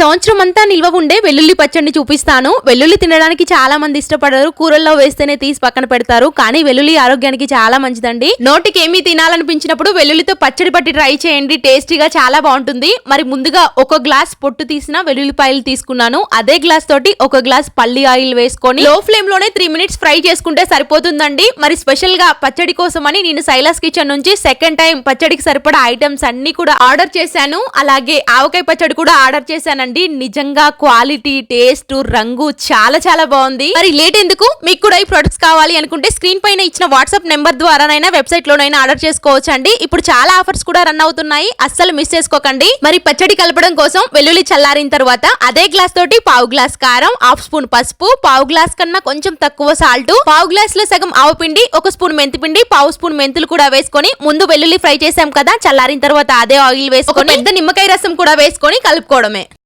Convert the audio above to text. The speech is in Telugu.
సంవత్సరం అంతా నిల్వ ఉండే వెల్లుల్లి పచ్చడిని చూపిస్తాను. వెల్లుల్లి తినడానికి చాలా మంది ఇష్టపడరు. కూరల్లో వేస్తేనే తీసి పక్కన పెడతారు. కానీ వెల్లుల్లి ఆరోగ్యానికి చాలా మంచిదండి. నోటికి ఏమీ తినాలనిపించినప్పుడు వెల్లుల్లితో పచ్చడి పట్టి ట్రై చేయండి. టేస్టీగా చాలా బాగుంటుంది. మరి ముందుగా ఒక గ్లాస్ పొట్టు తీసిన వెల్లుల్లిపాయలు తీసుకున్నాను. అదే గ్లాస్ తోటి ఒక గ్లాస్ పల్లి ఆయిల్ వేసుకొని లో ఫ్లేమ్లోనే త్రీ మినిట్స్ ఫ్రై చేసుకుంటే సరిపోతుందండి. మరి స్పెషల్గా పచ్చడి కోసమని నేను సైలాస్ కిచెన్ నుంచి సెకండ్ టైం పచ్చడికి సరిపడా ఐటమ్స్ అన్ని కూడా ఆర్డర్ చేశాను. అలాగే ఆవకాయ పచ్చడి కూడా ఆర్డర్ చేశానండి. నిజంగా క్వాలిటీ టేస్ట్ రంగు చాలా చాలా బాగుంది. మరి లేట్ ఎందుకు? మీకు కూడా ఈ ప్రొడక్ట్స్ కావాలి అనుకుంటే స్క్రీన్ పైన ఇచ్చిన వాట్సాప్ నెంబర్ ద్వారానైనా వెబ్సైట్ లోనైనా ఆర్డర్ చేసుకోవచ్చు అండి ఇప్పుడు చాలా ఆఫర్స్ కూడా రన్ అవుతున్నాయి. అస్సలు మిస్ చేసుకోకండి. మరి పచ్చడి కలపడం కోసం వెల్లుల్లి చల్లారిన తర్వాత అదే గ్లాస్ తోటి పావు గ్లాస్ కారం హాఫ్ స్పూన్ పసుపు పావు గ్లాస్ కన్నా కొంచెం తక్కువ సాల్ట్ పావు గ్లాస్లో సగం ఆవు పిండి ఒక స్పూన్ మెంతి పిండి పావు స్పూన్ మెంతులు కూడా వేసుకొని ముందు వెల్లుల్లి ఫ్రై చేసాం కదా చల్లారిన తర్వాత అదే ఆయిల్ వేసుకొని పెద్ద నిమ్మకాయ రసం కూడా వేసుకొని కలుపుకోవడమే.